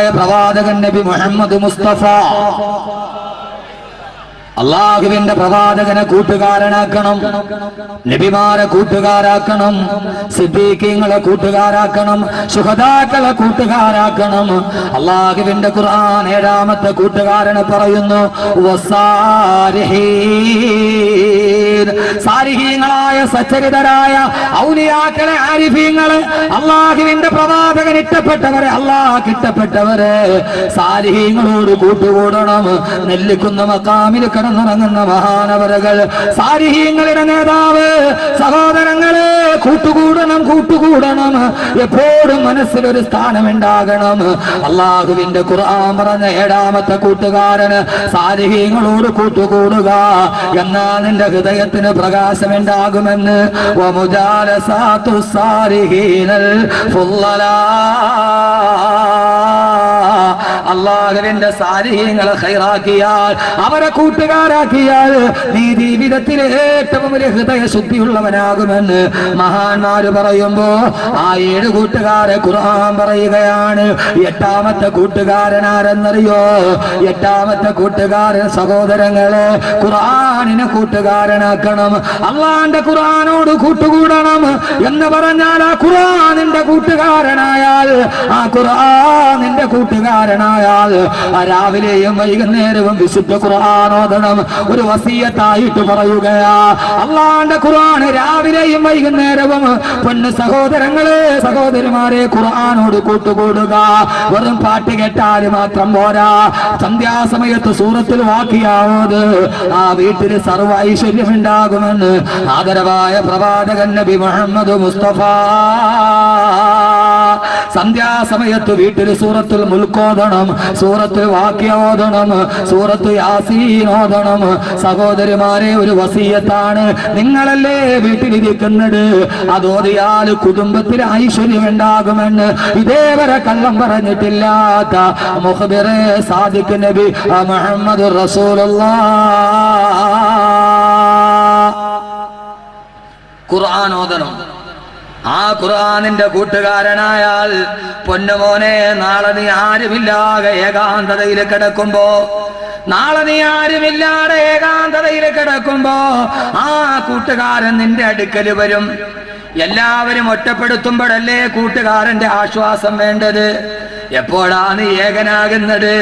പ്രവാചകൻ നബി മുഹമ്മദ് മുസ്തഫ. അള്ളാഹുവിന്റെ പ്രവാചകനെ കൂട്ടുകാരനാക്കണം നബിമാരെ കൂട്ടുകാരാക്കണം സിദ്ദീഖിങ്ങളെ കൂട്ടുകാരാക്കണം സുഹദാക്കളെ കൂട്ടുകാരാക്കണം അള്ളാഹുവിന്റെ ഖുർആൻ ഏഴാമത്തെ കൂട്ടുകാരനെ പറയുന്നു. സാരിഹീങ്ങളായ സച്ചരിതരായ ഔലിയാക്കളെ ആരിഫീങ്ങളെ അള്ളാഹുവിന്റെ പ്രവാചകൻ ഇഷ്ടപ്പെട്ടവരെ അള്ളാഹ് ഇഷ്ടപ്പെട്ടവരെ സാരിഹീങ്ങളോട് കൂട്ടുകൂടണം നെല്ലിക്കുന്ന മക്കാമിൽ കിടന്നുറങ്ങുന്ന മഹാനവരകൾ സാരിഹീങ്ങളുടെ നേതാവ് സഹോദരങ്ങളെ കൂട്ടുകൂടണം കൂട്ടുകൂടണം. എപ്പോഴും മനസ്സിലൊരു സ്ഥാനം ഉണ്ടാകണം അള്ളാഹുവിന്റെ ഖുർആൻ പറഞ്ഞ ഏഴാമത്തെ കൂട്ടുകാരന് സാരിഹീങ്ങളോട് കൂട്ടുകൂടുക. എന്നാ നിന്റെ ഹൃദയത്തിന് പ്രകാശമുണ്ടാകുമെന്ന്. സാരിഹീനൽ ഫുള്ളലാ. അള്ളാഹുവിന്റെ സാരിഹ്യങ്ങളെ ഹൈറാക്കിയാൽ അവരെ കൂട്ടുകാരാക്കിയാൽ നീ ജീവിതത്തിൽ ഏറ്റവും വലിയ ഹൃദയ ശുദ്ധിയുള്ളവനാകുമെന്ന് മഹാന്മാര് പറയുമ്പോ ആ ഏഴ് കൂട്ടുകാരെ ഖുർആൻ പറയുകയാണ്. എട്ടാമത്തെ കൂട്ടുകാരൻ ആരെന്നറിയോ? എട്ടാമത്തെ കൂട്ടുകാരൻ സഹോദരങ്ങളെ ഖുർആനിനെ കൂട്ടുകാരനാക്കണം. അള്ളാന്റെ ഖുർആനോട് കൂട്ടുകൂടണം എന്ന് പറഞ്ഞാൽ ആ ഖുർആനിന്റെ കൂട്ടുകാരനായാൽ ആ ഖുർആാനിന്റെ കൂട്ടുകാരനായാൽ ആ രാവിലെയും വൈകുന്നേരവും വിശുദ്ധ ഖുർആാനോദണം ഒരു വസീയത്തായിട്ട് പറയുകയാ അള്ളാന്റെ ഖുർആൻ രാവിലെയും വൈകുന്നേരവും പൊന്ന് സഹോദരങ്ങളെ സഹോദരിമാരെ ഖുർആാനോട് കൂട്ടുകൂടുക. വെറും പാട്ട് കേട്ടാൽ മാത്രം പോരാ. സന്ധ്യാസമയത്ത് സൂറത്തിൽ വാക്കിയാവത് ആ വീട്ടിൽ സർവ ഐശ്വര്യമുണ്ടാകുമെന്ന് ആദരവായ പ്രവാചകൻ നബി മുഹമ്മദ് മുസ്തഫ. സന്ധ്യാസമയത്ത് വീട്ടിൽ സൂറത്തിൽ മുൽക്കോദണം സൂറത്തുൽ വാക്യോദണം സൂറത്ത് യാസീനോദണം സഹോദരിമാരെ ഒരു വസീയത്താണ് നിങ്ങളല്ലേ വീട്ടിലിരിക്കുന്നത്? അതോതിയാൽ കുടുംബത്തിൽ ഐശ്വര്യം ഉണ്ടാകുമെന്ന് ഇതേവരെ കള്ളം പറഞ്ഞിട്ടില്ലാത്ത മുഹബിറെ സാദിഖ് നബി മുഹമ്മദ് റസൂലുള്ള. ഓതണം. ആ ഖുർആനിന്റെ കൂട്ടുകാരനായാൽ പൊന്നുമോനെ നാളെ നീ ആരുമില്ലാതെ ഏകാന്തതയിൽ കിടക്കുമ്പോ നാളെ നീ ആരുമില്ലാതെ ഏകാന്തതയിൽ കിടക്കുമ്പോ ആ കൂട്ടുകാരൻ നിന്റെ അടുക്കൽ വരും. എല്ലാവരും ഒറ്റപ്പെടുത്തുമ്പോഴല്ലേ കൂട്ടുകാരന്റെ ആശ്വാസം വേണ്ടത്? എപ്പോഴാണ് ഏകനാകുന്നത്?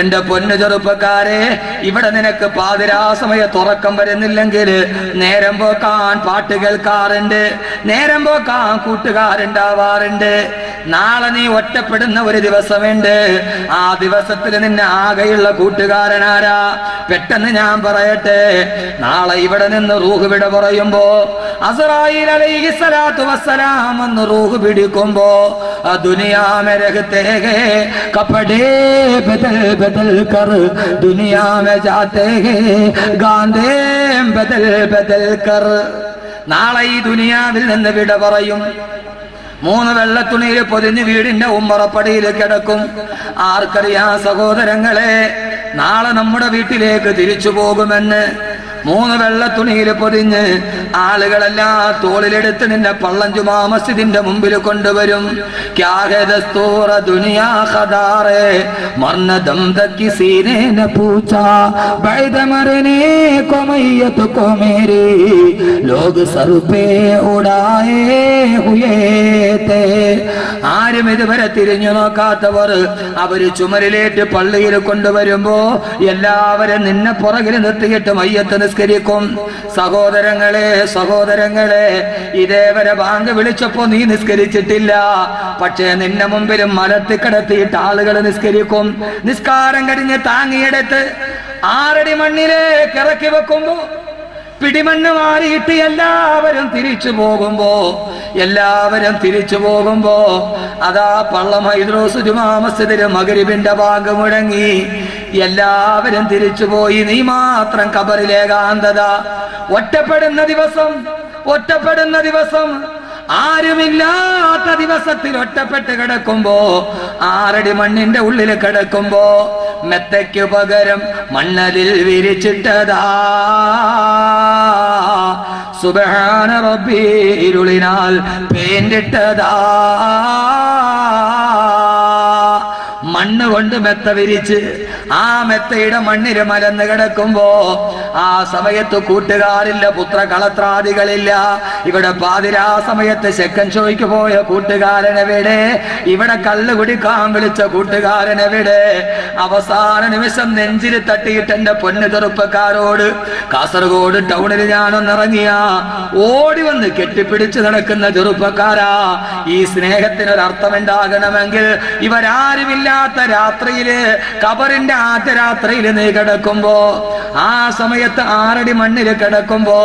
എന്റെ പൊന്നു ചെറുപ്പക്കാരെ ഇവിടെ നിനക്ക് പാതിരാ സമയത്ത് ഉറക്കം വരുന്നില്ലെങ്കിൽ നേരം പോക്കാൻ പാട്ട് കേൾക്കാറുണ്ട് നേരം പോക്കാൻ കൂട്ടുകാരുണ്ടാവാറുണ്ട്. നാളെ നീ ഒറ്റപ്പെടുന്ന ഒരു ദിവസമുണ്ട്. ആ ദിവസത്തിൽ നിന്നെ ആകെയുള്ള കൂട്ടുകാരനാരാ? പെട്ടെന്ന് ഞാൻ പറയട്ടെ നാളെ ഇവിടെ നിന്ന് റൂഹ് വിട പറയുമ്പോ അസറായിൽ അലൈഹി സ്വലാത്തു വസ്സലാം എന്ന് റൂഹ് പിടിക്കുമ്പോ ദുനിയാമരകത്തേകെ കപ്പടേ ബദൽ ബദൽ കർ ദുനിയാമ ജാത്തേകെ ഗാന്ധേ ബദൽ ബദൽ കർ. നാളെ ഈ ദുനിയാവിൽ നിന്ന് വിട പറയും. മൂന്ന് വെള്ളത്തുണിയിൽ പൊതിഞ്ഞ് വീടിന്റെ ഉമ്മറപ്പടിയിൽ കിടക്കും. ആർക്കറിയാ സഹോദരങ്ങളെ നാളെ നമ്മുടെ വീട്ടിലേക്ക് തിരിച്ചു പോകുമെന്ന്. മൂന്ന് വെള്ള തുണിയിൽ പൊതിഞ്ഞ് ആളുകളെല്ലാ തോളിലെടുത്ത് നിന്റെ പള്ളം ജുമാ മസ്ജിദിന്റെ മുമ്പിൽ കൊണ്ടുവരും. ആരും ഇതുവരെ തിരിഞ്ഞു നോക്കാത്തവർ അവർ ചുമരിലേറ്റ് പള്ളിയിൽ കൊണ്ടുവരുമ്പോ എല്ലാവരും നിന്നെ പുറകിൽ നിർത്തിയിട്ട് മയ്യത്ത് നിസ് നിസ്കരിക്കും സഹോദരങ്ങളെ സഹോദരങ്ങളെ ഇതേവരെ ബാങ്ക് വിളിച്ചപ്പോ നീ നിസ്കരിച്ചിട്ടില്ല. പക്ഷേ നിന്നെ മുമ്പിലും മലത്തി കിടത്തിയിട്ട് ആളുകൾ നിസ്കരിക്കും. നിസ്കാരം കഴിഞ്ഞ് താങ്ങിയെടുത്ത് ആറടി മണ്ണിലേക്ക് ഇറക്കി വെക്കുമ്പോ പിടിമണ്ണ് മാറിയിട്ട് എല്ലാവരും തിരിച്ചു പോകുമ്പോ എല്ലാവരും തിരിച്ചു പോകുമ്പോ അതാ പള്ളം ഹൈദ്രോസ് ജുമാമസ്ജിദിൽ മകരിബിന്റെ ഭാഗം മുഴങ്ങി. എല്ലാവരും തിരിച്ചുപോയി നീ മാത്രം കബറിലേകാന്തത. ഒറ്റപ്പെടുന്ന ദിവസം ഒറ്റപ്പെടുന്ന ദിവസം ആരുമില്ലാത്ത ദിവസത്തിൽ ഒറ്റപ്പെട്ട് കിടക്കുമ്പോ ആറടി മണ്ണിന്റെ ഉള്ളിൽ കിടക്കുമ്പോ മെത്തയ്ക്കു പകരം മണ്ണലിൽ വിരിച്ചിട്ടതാ. സുബഹാന റബ്ബി ഇരുളിനാൽ പെയിന്റിട്ടതാ മണ്ണുകൊണ്ട് മെത്ത വിരിച്ച് ആ മെത്തയുടെ മണ്ണിൽ മലന്ന് കിടക്കുമ്പോ ആ സമയത്ത് കൂട്ടുകാരില്ല പുത്ര കളത്രാദികളില്ല ഇവിടെ പാതിരാ സമയത്ത് സെക്കൻ ചോയ്ക്ക് പോയ കൂട്ടുകാരനെവിടെ ഇവിടെ കള്ള് കുടിക്കാൻ വിളിച്ച കൂട്ടുകാരനെവിടെ അവസാന നിമിഷം നെഞ്ചിൽ തട്ടിയിട്ട് എന്റെ പൊന്നു ചെറുപ്പക്കാരോട് കാസർഗോഡ് ടൗണിൽ ഞാനൊന്നിറങ്ങിയ ഓടി വന്ന് കെട്ടിപ്പിടിച്ച് നടക്കുന്ന ചെറുപ്പക്കാരാ. ഈ സ്നേഹത്തിനൊരു അർത്ഥമുണ്ടാകണമെങ്കിൽ ഇവരാരുമില്ലാത്ത രാത്രിയിൽ കബറിന്റെ ആദ്യ രാത്രിയിൽ നീ കിടക്കുമ്പോ ആ സമയത്ത് ആറടി മണ്ണിൽ കിടക്കുമ്പോ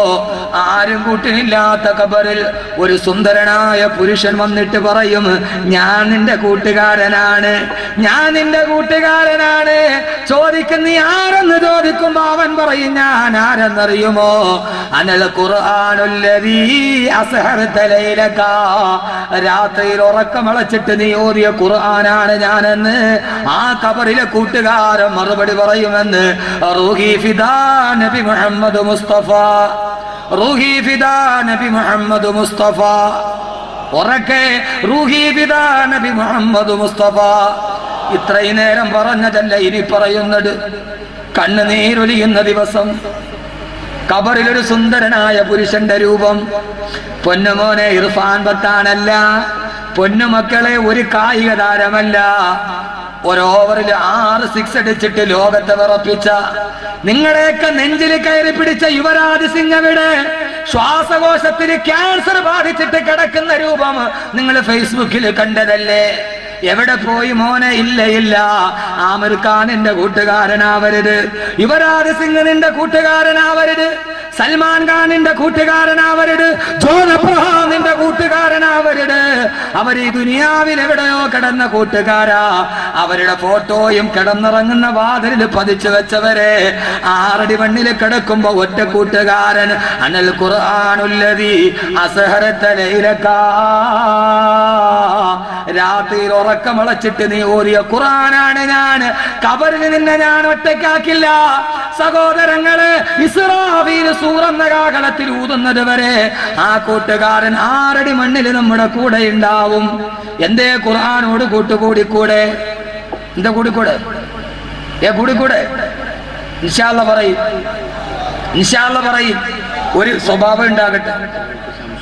ആരും കൂട്ടിനില്ലാത്ത കബറിൽ ഒരു സുന്ദരനായ പുരുഷൻ വന്നിട്ട് പറയും ഞാൻ നിന്റെ കൂട്ടുകാരനാണ് ഞാൻ നിന്റെ കൂട്ടുകാരനാണ്. ചോദിക്കുന്ന നീ ആരെന്ന്? ചോദിക്കുമ്പോ അവൻ പറയും ഞാൻ ആരെന്നറിയുമോ? അനൽ ഖുർആാനുല്ലവീ രാത്രിയിൽ ഉറക്കമളച്ചിട്ട് നീ ഓതിയ ഖുർആനാണ് ഞാനെന്ന് ആ കബറിലെ കൂട്ടുകാരൻ മറുപടി പറയുമെന്ന് റൂഹി മുഹമ്മദ് മുസ്തഫ റൂഹി മുഹമ്മദ് മുസ്തഫ. റൂഹി മുഹമ്മദ് മുസ്തഫ. ഇത്രയും നേരം പറഞ്ഞതല്ല ഇനി പറയുന്നത്. കണ്ണുനീരൊലിയുന്ന ദിവസം കബറിലൊരു സുന്ദരനായ പുരുഷന്റെ രൂപം. പൊന്നുമോനെ ഇർഫാൻ ബത്താനല്ല പൊന്നുമക്കളെ ഒരു കായിക താരമല്ല ഒരു ഓവറിൽ ആറ് സിക്സ് അടിച്ചിട്ട് ലോകത്തെ വിറപ്പിച്ച നിങ്ങളെയൊക്കെ നെഞ്ചിൽ കയറി പിടിച്ച യുവരാജ് സിംഗ് അവിടെ ശ്വാസകോശത്തിന് ക്യാൻസർ ബാധിച്ചിട്ട് കിടക്കുന്ന രൂപം നിങ്ങൾ ഫേസ്ബുക്കിൽ കണ്ടതല്ലേ? എവിടെ പോയി മോനെ? ഇല്ല ഇല്ല. ആമിർ ഖാൻ എന്റെ കൂട്ടുകാരനാവരുത്. യുവരാജ് സിംഗ് നിന്റെ കൂട്ടുകാരനാവരുത്. സൽമാൻ ഖാൻ നിന്റെ കൂട്ടുകാരനാവരുത്. ജോൺ അബ്രഹാം അവർ ഈ ദുനിയാവിൽ എവിടെയോ കിടന്ന കൂട്ടുകാരാ. അവരുടെ ഫോട്ടോയും കിടന്നിറങ്ങുന്ന വാതിലിൽ പതിച്ചു വെച്ചവരെ. ആറടി മണ്ണിൽ കിടക്കുമ്പോ ഒറ്റ കൂട്ടുകാരൻ അനൽ ഖുർആാനുല്ലതി അസഹരത്തലയിലക്കാ രാത്രിയിൽ ഉറക്കമളച്ചിട്ട് നീ ഓരിയ ഖുറാനാണ് ഞാൻ. കബറിന് നിന്നെ ഞാൻ ഒറ്റയ്ക്കാക്കില്ല. സഹോദരങ്ങൾ ഇസ്രാഫീൽ സൂറന്ന കാകളത്തിൽ ഊതുന്നത് വരെ ആ കൂട്ടുകാരൻ ആറടി മണ്ണിൽ നമ്മുടെ കൂടെ ഉണ്ടാവും. എന്തേ ഖുർആാനോട് കൂട്ടുകൂടിക്കൂടെ എന്താ കൂടിക്കൂടെ? ഏ കൂടിക്കൂടെ? നിശാള്ള പറയും. നിശാള്ള പറയും. ഒരു സ്വഭാവം ഉണ്ടാകട്ടെ.